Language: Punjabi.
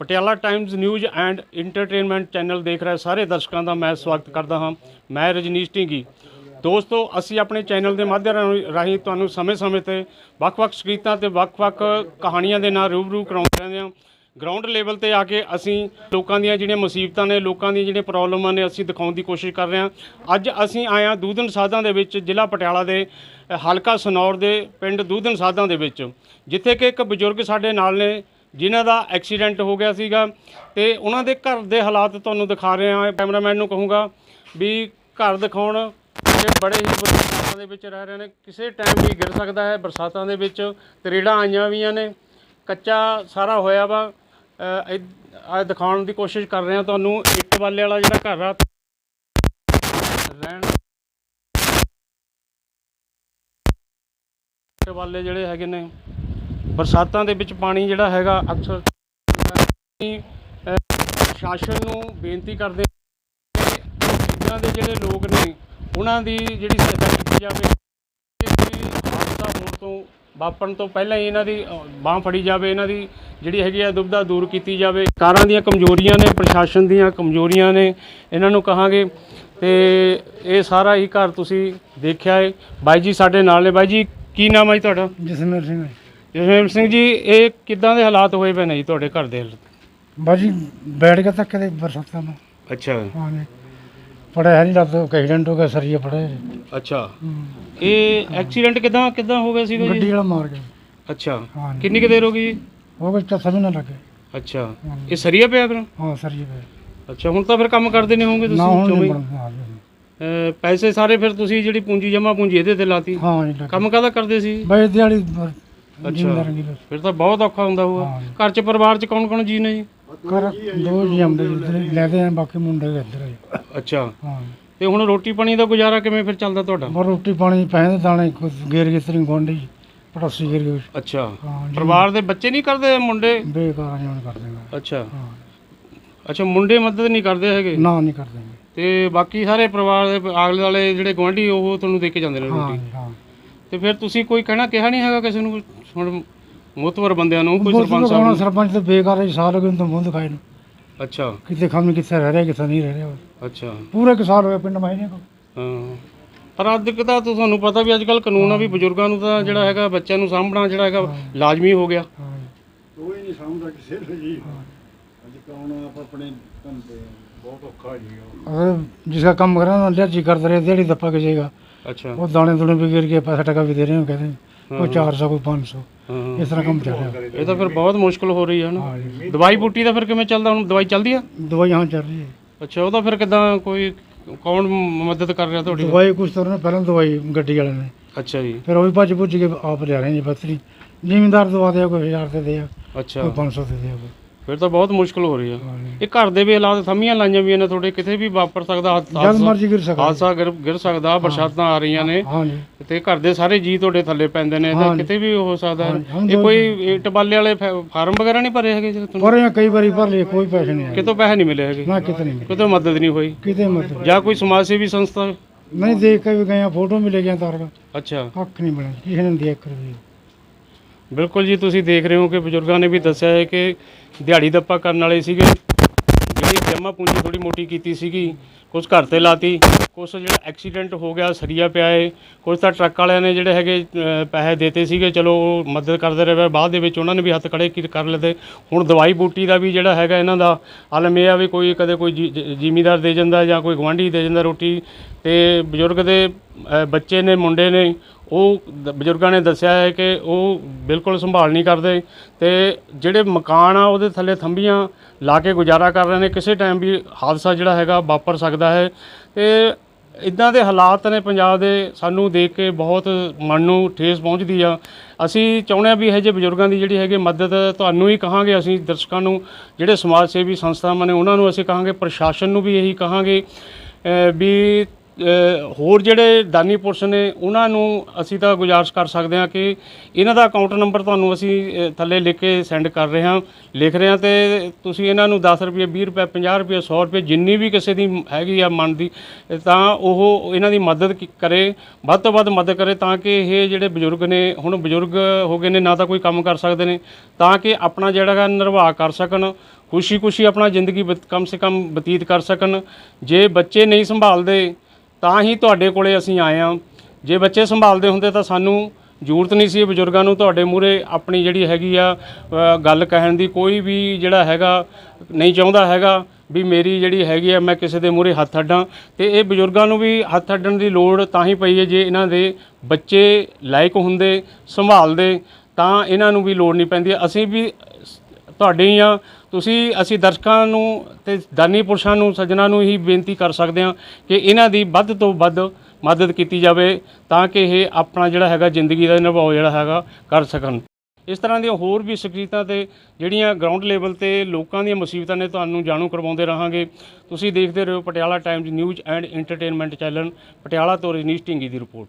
Patiala times news and entertainment channel ਦੇਖ ਰਹੇ ਸਾਰੇ ਦਰਸ਼ਕਾਂ ਦਾ ਮੈਂ ਸਵਾਗਤ ਕਰਦਾ ਹਾਂ। ਮੈਂ ਰਜਨੀਸ਼ ਢਿੰਗੀ। ਦੋਸਤੋ, ਅਸੀਂ ਆਪਣੇ ਚੈਨਲ ਦੇ ਮਾਧਿਅਮ ਰਾਹੀਂ- ਰਾਹੀਂ ਤੁਹਾਨੂੰ ਸਮੇਂ-ਸਮੇਂ ਤੇ ਵੱਖ-ਵੱਖ ਸਕੀਤਾਂ ਤੇ ਵੱਖ-ਵੱਖ ਕਹਾਣੀਆਂ ਦੇ ਨਾਲ ਰੂਬਰੂ ਕਰਾਉਂਦੇ ਰਹਿੰਦੇ ਹਾਂ। ਗਰਾਊਂਡ ਲੈਵਲ ਤੇ ਆ ਕੇ ਅਸੀਂ ਲੋਕਾਂ ਦੀਆਂ ਜਿਹੜੀਆਂ ਮੁਸੀਬਤਾਂ ਨੇ, ਲੋਕਾਂ ਦੀਆਂ ਜਿਹੜੀਆਂ ਪ੍ਰੋਬਲਮਾਂ ਨੇ ਅਸੀਂ ਦਿਖਾਉਣ ਦੀ ਕੋਸ਼ਿਸ਼ ਕਰ ਰਹੇ ਹਾਂ। ਅੱਜ ਅਸੀਂ ਆਏ ਹਾਂ ਦੂਧਨ ਸਾਧਾਂ ਦੇ ਵਿੱਚ, ਜ਼ਿਲ੍ਹਾ ਪਟਿਆਲਾ ਦੇ ਹਲਕਾ ਸਨੌਰ ਦੇ ਪਿੰਡ ਦੂਧਨ ਸਾਧਾਂ ਦੇ ਵਿੱਚ, ਜਿੱਥੇ ਕਿ ਇੱਕ ਬਜ਼ੁਰਗ ਸਾਡੇ ਨਾਲ ਨੇ। ਜਿਨ੍ਹਾਂ ਦਾ ਐਕਸੀਡੈਂਟ ਹੋ ਗਿਆ ਸੀਗਾ ਤੇ ਉਹਨਾਂ ਦੇ ਘਰ ਦੇ ਹਾਲਾਤ ਤੁਹਾਨੂੰ ਦਿਖਾ ਰਹੇ ਹਾਂ। ਕੈਮਰਾਮੈਨ ਨੂੰ ਕਹੂੰਗਾ ਵੀ ਘਰ ਦਿਖਾਉਣ ਕਿ ਬੜੇ ਹੀ ਬਰਸਾਤਾਂ ਦੇ ਵਿੱਚ ਰਹਿ ਰਹੇ ਨੇ, ਕਿਸੇ ਟਾਈਮ ਵੀ ਗਿਰ ਸਕਦਾ ਹੈ। ਬਰਸਾਤਾਂ ਦੇ ਵਿੱਚ ਤਰੇੜਾਂ ਆਈਆਂ ਵੀਆਂ ਨੇ, ਕੱਚਾ ਸਾਰਾ ਹੋਇਆ ਵਾ। ਆ ਦਿਖਾਉਣ ਦੀ ਕੋਸ਼ਿਸ਼ ਕਰ ਰਹੇ ਹਾਂ ਤੁਹਾਨੂੰ, ਇੱਕ ਵਾਲੇ ਵਾਲਾ ਜਿਹੜਾ ਘਰ ਆ, ਰਹਿਣ ਵਾਲੇ ਜਿਹੜੇ ਹੈਗੇ ਨੇ ਬਰਸਾਤਾਂ ਦੇ ਵਿੱਚ ਪਾਣੀ ਜਿਹੜਾ ਹੈਗਾ ਅਕਸਰ ਅਸੀਂ, ਪ੍ਰਸ਼ਾਸਨ ਨੂੰ ਬੇਨਤੀ ਕਰਦੇ ਕਿ ਦੇ ਜਿਹੜੇ ਲੋਕ ਨੇ ਉਹਨਾਂ ਦੀ ਜਿਹੜੀ ਸਹਾਇਤਾ ਕੀਤੀ ਜਾਵੇ ਕੋਈ ਹਾਦਸਾ ਹੋਣ ਤੋਂ ਵਾਪਰਨ ਤੋਂ ਪਹਿਲਾਂ ਹੀ ਇਹਨਾਂ ਦੀ ਬਾਹ ਫੜੀ ਜਾਵੇ ਇਹਨਾਂ ਦੀ ਜਿਹੜੀ ਹੈਗੀ ਆ ਦੁਬਦਾ ਦੂਰ ਕੀਤੀ ਜਾਵੇ। ਕਾਰਾਂ ਦੀਆਂ ਕਮਜ਼ੋਰੀਆਂ ਨੇ ਪ੍ਰਸ਼ਾਸਨ ਦੀਆਂ ਕਮਜ਼ੋਰੀਆਂ ਨੇ ਇਹਨਾਂ ਨੂੰ ਕਹਾਂਗੇ। ਤੇ ਇਹ ਸਾਰਾ ਹੀ ਘਰ ਤੁਸੀਂ ਦੇਖਿਆ ਹੈ ਬਾਈ ਜੀ ਸਾਡੇ ਨਾਲ ਨੇ। ਬਾਈ ਜੀ ਕੀ ਨਾਮ ਹੈ ਜੀ ਤੁਹਾਡਾ? ਜਸਮੀਰ ਸਿੰਘ ਜਸਵੀਰ ਸਿੰਘ ਜੀ ਇਹ ਕਿੱਦਾਂ ਦੇ ਹਾਲਾਤ ਹੋਏ ਪਏ ਨੇ ਜੀ ਤੁਹਾਡੇ ਘਰ ਦੇ ਬਾਜੀ ਬੈਠ ਕੇ ਤੱਕ ਦੇ ਬਰਸਾਤਾਂ ਨੂੰ। ਅੱਛਾ। ਹਾਂ ਜੀ ਪੜਿਆ ਨਹੀਂ ਲੱਗ ਐਕਸੀਡੈਂਟ ਹੋ ਗਿਆ ਸਰੀਏ ਪੜੇ ਅੱਛਾ। ਇਹ ਐਕਸੀਡੈਂਟ ਕਿੱਦਾਂ ਕਿੱਦਾਂ ਹੋ ਗਿਆ ਸੀਗਾ ਗੱਡੀ ਵਾਲਾ ਮਾਰ ਗਿਆ। ਅੱਛਾ। ਕਿੰਨੀ ਕੁ ਦੇਰ ਹੋ ਗਈ ਜੀ? ਹੋ ਗਿਆ ਤਾਂ ਸਮਝ ਨਾ ਲੱਗੇ ਅੱਛਾ। ਇਹ ਸਰੀਆ ਪਿਆ ਫਿਰ? ਹਾਂ ਸਰੀਏ ਪਏ ਅੱਛਾ ਹੁਣ ਤਾਂ ਫਿਰ ਕੰਮ ਕਰਦੇ ਨਹੀਂ ਹੋਵੋਗੇ ਨਾ ਹੁਣ ਨਹੀਂ ਚੌਵੀ? ਬਣਦਾ। ਅਹ ਪੈਸੇ ਸਾਰੇ ਫਿਰ ਤੁਸੀਂ ਜਿਹੜੀ ਪੂੰਜੀ ਜਮਾ ਪੂੰਜੀ ਇਹਦੇ ਤੇ ਲਾਤੀ? ਹਾਂ ਜੀ ਲੱਗੇ ਕੰਮ ਕਾਹਦਾ ਕਰਦੇ ਸੀ? ਬਈ ਦਿਹਾੜੀ ਅੱਛਾ। ਜ਼ਿੰਮੇਦਾਰ ਬਸ। ਫਿਰ ਤਾਂ ਬਹੁਤ ਔਖਾ ਹੁੰਦਾ ਹੋਊਗਾ। ਹਾਂ। ਘਰ 'ਚ ਪਰਿਵਾਰ 'ਚ ਕੌਣ ਕੌਣ ਜੀ ਨੇ ਜੀ? ਕਰ ਦੋ ਜੀ ਆਉਂਦੇ ਜੀ ਇੱਧਰ। ਲੈਦੇ ਆ ਬਾਕੀ ਮੁੰਡੇ ਵੀ ਇੱਧਰ ਹੀ ਅੱਛਾ। ਹਾਂ ਤੇ ਹੁਣ ਰੋਟੀ ਪਾਣੀ ਦਾ ਗੁਜ਼ਾਰਾ ਕਿਵੇਂ ਫਿਰ ਚੱਲਦਾ ਤੁਹਾਡਾ? ਪਰ ਰੋਟੀ ਪਾਣੀ ਪੈਸੇ ਦਾਣੇ ਕੁਝ ਗੇਰ ਤਰੀ ਗੋਂਡੀ ਪੜੋਸੀ ਗੇਰ ਕੇ ਅੱਛਾ। ਹਾਂ ਜੀ। ਪਰਿਵਾਰ ਦੇ ਬੱਚੇ ਨਹੀਂ ਕਰਦੇ ਮੁੰਡੇ? ਬੇਕਾਰ ਜਾਣ ਕਰ ਦੇਗਾ ਅੱਛਾ। ਹਾਂ ਅੱਛਾ ਮੁੰਡੇ ਮਦਦ ਨਹੀਂ ਕਰਦੇ ਹੈਗੇ? ਨਾ ਨਹੀਂ ਕਰ ਤੇ ਬਾਕੀ ਸਾਰੇ ਪਰਿਵਾਰ ਦੇ ਆਗਲੇ ਵਾਲੇ ਜਿਹੜੇ ਗੁਆਂਢੀ ਉਹ ਤੁਹਾਨੂੰ ਦੇ ਕੇ ਜਾਂਦੇ ਨੇ ਹਾਂ ਰੋਟੀ? ਜੀ, ਹਾਂ। ਤੇ ਫਿਰ ਤੁਸੀਂ ਕੋਈ ਕਹਿਣਾ ਕਿਹਾ ਨਹੀਂ ਹੈਗਾ ਕਿਸੇ ਨੂੰ? ਹੁਣ ਮੋਤਵਰ ਬੰਦਿਆਂ ਨੂੰ ਕੋਈ ਸਰਪੰਚ ਸਾਹਿਬ ਨੂੰ? ਸਰਪੰਚ ਤੇ ਬੇਕਾਰ ਹੈ ਸਾਲ ਹੋ ਗਏ ਤਾਂ ਮੂੰਹ ਦਿਖਾਏ ਨੂੰ। ਅੱਛਾ। ਕਿਤੇ ਖਾਮੀ ਕਿੱਥੇ ਰਹਿ ਰਿਹਾ ਕਿੱਥੇ ਨਹੀਂ ਰਹਿ ਰਿਹਾ। ਅੱਛਾ। ਪੂਰੇ ਇੱਕ ਸਾਲ ਹੋਇਆ ਪਿੰਡ ਮਾਈ ਨੇ ਹਾਂ। ਪਰ ਅੱਜ ਤੱਕ ਤਾਂ ਤੁਹਾਨੂੰ ਪਤਾ ਵੀ ਅੱਜ ਕੱਲ ਕਾਨੂੰਨ ਆ ਵੀ ਬਜ਼ੁਰਗਾਂ ਨੂੰ ਤਾਂ ਜਿਹੜਾ ਹੈਗਾ ਬੱਚਿਆਂ ਨੂੰ ਸਾਂਭਣਾ ਜਿਹੜਾ ਹੈਗਾ ਲਾਜ਼ਮੀ ਹੋ ਗਿਆ। ਹਾਂ। ਕੋਈ ਨਹੀਂ ਸਮਝਦਾ ਕਿਸੇ ਨੂੰ ਜੀ। ਅੱਜ ਕੌਣ ਆਪ ਆਪਣੇ ਤੇ ਬਹੁਤ ਔਖਾ ਜੀ अगर जिसका काम कराना एलर्जी करते रहे दिहाड़ी दपा के जाएगा ਅੱਛਾ वो दाने दुने भी गिर के पैसा टका भी दे रहे हैं कहते हैं कोई चार सौ कोई पाँच सौ ਹਾਂ। इस तरह काम चल रहा है ਇਹ ਤਾਂ ਫਿਰ ਬਹੁਤ ਮੁਸ਼ਕਲ ਹੋ ਰਹੀ ਹੈ ਨਾ ਦਵਾਈ ਬੂਟੀ ਦਾ ਫਿਰ ਕਿਵੇਂ ਚੱਲਦਾ ਹੁਣ ਦਵਾਈ ਚੱਲਦੀ ਆ दवाई यहाँ चल रही है ਅੱਛਾ ਉਹਦਾ ਫਿਰ ਕਿਦਾਂ ਕੋਈ ਕੌਣ ਮ- ਮਦਦ ਕਰ ਰਿਹਾ ਤੁਹਾਡੀ दवाई कुछ तो उन्होंने पहले दवाई गड्डी वाले ने ਅੱਛਾ ਜੀ फिर वो भी भज भुज के आप ले रहे हैं जी बस्तरी जिमीदार दवा दे कोई हजार से दे कोई ਅੱਛा पाँच सौ से दे कोई ਫਿਰ ਤਾਂ ਬਹੁਤ ਮੁਸ਼ਕਲ ਹੋ ਰਹੀ ਆ। ਇਹ ਘਰ ਦੇ ਵੀ ਹਾਲਾਤ ਥੰਮੀਆਂ ਲਾਈਆਂ ਵੀ ਨੇ ਤੁਹਾਡੇ ਕਿਤੇ ਵੀ ਵਾਪਰ ਸਕਦਾ ਹਾਦਸਾ ਗਿਰ ਸਕਦਾ। ਬਰਸਾਤਾਂ ਆ ਰਹੀਆਂ ਨੇ। ਤੇ ਘਰ ਦੇ ਸਾਰੇ ਜੀ ਤੁਹਾਡੇ ਥੱਲੇ ਪੈਂਦੇ ਨੇ ਤਾਂ ਕਿਤੇ ਵੀ ਹੋ ਸਕਦਾ। ਇਹ ਕੋਈ ਟਬਾਲੇ ਵਾਲੇ ਫਾਰਮ ਵਗੈਰਾ ਨਹੀਂ ਭਰੇ ਹੈਗੇ ਭਰੇ ਕਈ ਵਾਰੀ ਭਰ ਕੋਈ ਪੈਸੇ ਨਹੀਂ ਕਿਤੋਂ ਪੈਸੇ ਨਹੀਂ ਮਿਲੇ ਹੈਗੇ? ਨਾ ਕਿਤੇ ਨਹੀਂ ਕਿਤੇ ਮਦਦ ਨਹੀਂ ਹੋਈ? ਕਿਤੇ ਮਦਦ ਜਾਂ ਕੋਈ ਸਮਾਜ ਸੇਵੀ ਸੰਸਥਾ? ਨਹੀਂ ਦੇਖ ਕੇ ਵੀ ਗਏ ਫੋਟੋ ਮਿਲੇ ਗਿਆ ਤਾਰਗਾ ਅੱਛਾ। ਕੱਖ ਨਹੀਂ ਮਿਲਿਆ ਕਿਸੇ ਨੇ ਦੇਖ ਕਰ ਵੀ ਬਿਲਕੁਲ ਜੀ, ਤੁਸੀਂ ਦੇਖ ਰਹੇ ਹੋ ਕਿ ਬਜ਼ੁਰਗਾਂ ਨੇ ਵੀ ਦੱਸਿਆ ਹੈ ਕਿ ਦਿਹਾੜੀ ਦੱਪਾ ਕਰਨ ਵਾਲੇ ਸੀਗੇ। ਜਿਹੜੀ ਜਮਾ ਪੂੰਜੀ ਥੋੜੀ ਮੋਟੀ ਕੀਤੀ ਸੀਗੀ ਕੁਝ ਘਰ ਤੇ ਲਾਤੀ। ਕੁਛ ਜਿਹੜਾ ਐਕਸੀਡੈਂਟ ਹੋ ਗਿਆ ਸਰੀਆ ਪਿਆ ਏ। ਕੁਛ ਤਾਂ ਟਰੱਕ ਵਾਲਿਆਂ ਨੇ ਜਿਹੜੇ ਹੈਗੇ ਅ, ਪੈਸੇ ਦੇਤੇ ਸੀਗੇ। ਚਲੋ ਉਹ ਮਦਦ ਕਰਦੇ ਰਹੇ ਬਾਅਦ ਦੇ ਵਿੱਚ ਉਹਨਾਂ ਨੇ ਵੀ ਹੱਥ ਖੜੇ ਕੀ- ਕਰ ਲਏ ਹੁਣ ਦਵਾਈ ਬੂਟੀ ਦਾ ਵੀ ਜਿਹੜਾ ਹੈਗਾ ਇਹਨਾਂ ਦਾ ਆਲਮ ਇਹ ਆ ਵੀ ਕੋਈ ਕਦੇ ਕੋਈ ਜੀ- ਜ- ਜ਼ਿਮੀਂਦਾਰ ਦੇ ਜਾਂਦਾ ਜਾਂ ਕੋਈ ਗਵਾਂਢੀ ਦੇ ਜਾਂਦਾ ਰੋਟੀ। ਤੇ ਬਜ਼ੁਰਗ ਦੇ ਅ, ਬੱਚੇ ਨੇ ਮੁੰਡੇ ਨੇ ਉਹ ਦ- ਬਜ਼ੁਰਗਾਂ ਨੇ ਦੱਸਿਆ ਹੈ ਕਿ ਉਹ ਬਿਲਕੁਲ ਸੰਭਾਲ ਨਹੀਂ ਕਰਦੇ। ਤੇ ਜਿਹੜੇ ਮਕਾਨ ਆ ਉਹਦੇ ਥੱਲੇ ਥੰਬੀਆਂ ਲਾ ਕੇ ਗੁਜ਼ਾਰਾ ਕਰ ਰਹੇ ਨੇ। ਕਿਸੇ ਟਾਈਮ ਵੀ ਹਾਦਸਾ ਜਿਹੜਾ ਹੈਗਾ ਵਾਪਰ ਸਕਦਾ ਹੈ। ਤੇ ਇਦਾਂ ਦੇ ਹਾਲਾਤ ਨੇ ਪੰਜਾਬ ਦੇ, ਸਾਨੂੰ ਦੇਖ ਕੇ ਬਹੁਤ ਮਨ ਨੂੰ ਠੇਸ ਪਹੁੰਚਦੀ ਆ। ਅਸੀਂ ਚਾਹੁੰਦੇ ਆ ਵੀ ਇਹ ਜਿਹੇ ਬਜ਼ੁਰਗਾਂ ਦੀ ਜਿਹੜੀ ਹੈਗੀ ਮਦਦ ਤੁਹਾਨੂੰ ਹੀ ਕਹਾਂਗੇ, ਅਸੀਂ ਦਰਸ਼ਕਾਂ ਨੂੰ, ਜਿਹੜੇ ਸਮਾਜ ਸੇਵੀ ਸੰਸਥਾਵਾਂ ਨੇ ਉਹਨਾਂ ਨੂੰ ਅਸੀਂ ਕਹਾਂਗੇ, ਪ੍ਰਸ਼ਾਸਨ ਨੂੰ ਵੀ ਇਹੀ ਕਹਾਂਗੇ ਵੀ ਹੋਰ ਜਿਹੜੇ ਦਾਨੀ ਪੁਰਸ਼ ਨੇ, ਉਹਨਾਂ ਨੂੰ ਅਸੀਂ ਤਾਂ ਗੁਜ਼ਾਰਿਸ਼ ਕਰ ਸਕਦੇ ਹਾਂ ਕਿ ਇਹਨਾਂ ਦਾ ਅਕਾਊਂਟ ਨੰਬਰ ਤੁਹਾਨੂੰ ਅਸੀਂ ਥੱਲੇ ਲਿਖ ਕੇ ਸੈਂਡ ਕਰ ਰਹੇ ਹਾਂ। ਲਿਖ ਰਹੇ ਹਾਂ ਤੇ ਤੁਸੀਂ ਇਹਨਾਂ ਨੂੰ 10 ਰੁਪਏ 20 ਰੁਪਏ 50 ਰੁਪਏ 100 ਰੁਪਏ ਜਿੰਨੀ ਵੀ ਕਿਸੇ ਦੀ ਹੈਗੀ ਆ ਮਨ ਦੀ ਤਾਂ ਉਹ ਇਹਨਾਂ ਦੀ ਮਦਦ ਕਰੇ, ਵੱਧ ਤੋਂ ਵੱਧ ਮਦਦ ਕਰੇ ਤਾਂ ਕਿ ਇਹ ਜਿਹੜੇ ਬਜ਼ੁਰਗ ਨੇ, ਹੁਣ ਬਜ਼ੁਰਗ ਹੋ ਗਏ ਨੇ, ਨਾ ਤਾਂ ਕੋਈ ਕੰਮ ਕਰ ਸਕਦੇ ਨੇ, ਤਾਂ ਕਿ ਆਪਣਾ ਜਿਹੜਾ ਗਾ ਨਿਰਵਾਹ ਕਰ ਸਕਣ ਖੁਸ਼ੀ ਖੁਸ਼ੀ ਆਪਣਾ ਜ਼ਿੰਦਗੀ ਬਤ- ਕਮ ਸੇ ਕਮ ਬਤੀਤ ਕਰ ਸਕਣ। ਜੇ ਬੱਚੇ ਨਹੀਂ ਸੰਭਾਲਦੇ ਤਾਂ ਹੀ ਤੁਹਾਡੇ ਕੋਲੇ ਅਸੀਂ ਆਏ ਹਾਂ। ਜੇ ਬੱਚੇ ਸੰਭਾਲਦੇ ਹੁੰਦੇ ਤਾਂ ਸਾਨੂੰ ਜ਼ਰੂਰਤ ਨਹੀਂ ਸੀ ਬਜ਼ੁਰਗਾਂ ਨੂੰ ਤੁਹਾਡੇ ਮੂਹਰੇ ਆਪਣੀ ਜਿਹੜੀ ਹੈਗੀ ਆ ਗੱਲ ਕਹਿਣ ਦੀ ਕੋਈ ਵੀ ਜਿਹੜਾ ਹੈਗਾ ਨਹੀਂ ਚਾਹੁੰਦਾ ਹੈਗਾ ਵੀ ਮੇਰੀ ਜਿਹੜੀ ਹੈਗੀ ਆ, ਮੈਂ ਕਿਸੇ ਦੇ ਮੂਹਰੇ ਹੱਥ ਅੱਡਾਂ। ਤੇ ਇਹ ਬਜ਼ੁਰਗਾਂ ਨੂੰ ਵੀ ਹੱਥ ਅੱਡਣ ਦੀ ਲੋੜ ਤਾਂ ਹੀ ਪਈ ਹੈ, ਜੇ ਇਹਨਾਂ ਦੇ ਬੱਚੇ ਲਾਇਕ ਹੁੰਦੇ, ਸੰਭਾਲਦੇ, ਤਾਂ ਇਹਨਾਂ ਨੂੰ ਵੀ ਲੋੜ ਨਹੀਂ ਪੈਂਦੀ। ਅਸੀਂ ਵੀ ਤੁਹਾਡੇ ਹੀ ਆ। ਤੁਸੀਂ, ਅਸੀਂ ਦਰਸ਼ਕਾਂ ਨੂੰ ਤੇ ਦਾਨੀ ਪੁਰਸ਼ਾਂ ਨੂੰ, ਸੱਜਣਾ ਨੂੰ ਹੀ ਬੇਨਤੀ ਕਰ ਸਕਦੇ ਹਾਂ ਕਿ ਇਹਨਾਂ ਦੀ ਵੱਧ ਤੋਂ ਵੱਧ ਮਦਦ ਕੀਤੀ ਜਾਵੇ ਤਾਂ ਕਿ ਇਹ ਆਪਣਾ ਜਿਹੜਾ ਹੈਗਾ ਜ਼ਿੰਦਗੀ ਦਾ ਨਿਭਾਓ ਜਿਹੜਾ ਹੈਗਾ ਕਰ ਸਕਣ। ਇਸ ਤਰ੍ਹਾਂ ਦੀਆਂ ਹੋਰ ਵੀ ਸਕਰੀਤਾਂ ਤੇ ਜਿਹੜੀਆਂ ਗਰਾਊਂਡ ਲੈਵਲ ਤੇ ਲੋਕਾਂ ਦੀਆਂ ਮੁਸੀਬਤਾਂ ਨੇ ਤੁਹਾਨੂੰ ਜਾਣੂ ਕਰਵਾਉਂਦੇ ਰਹਾਂਗੇ। ਤੁਸੀਂ ਦੇਖਦੇ ਰਹੋ Patiala times news and entertainment channel Patiala ਤੋਂ ਰਜਨੀਸ਼ ਢਿੰਗੀ ਦੀ ਰਿਪੋਰਟ।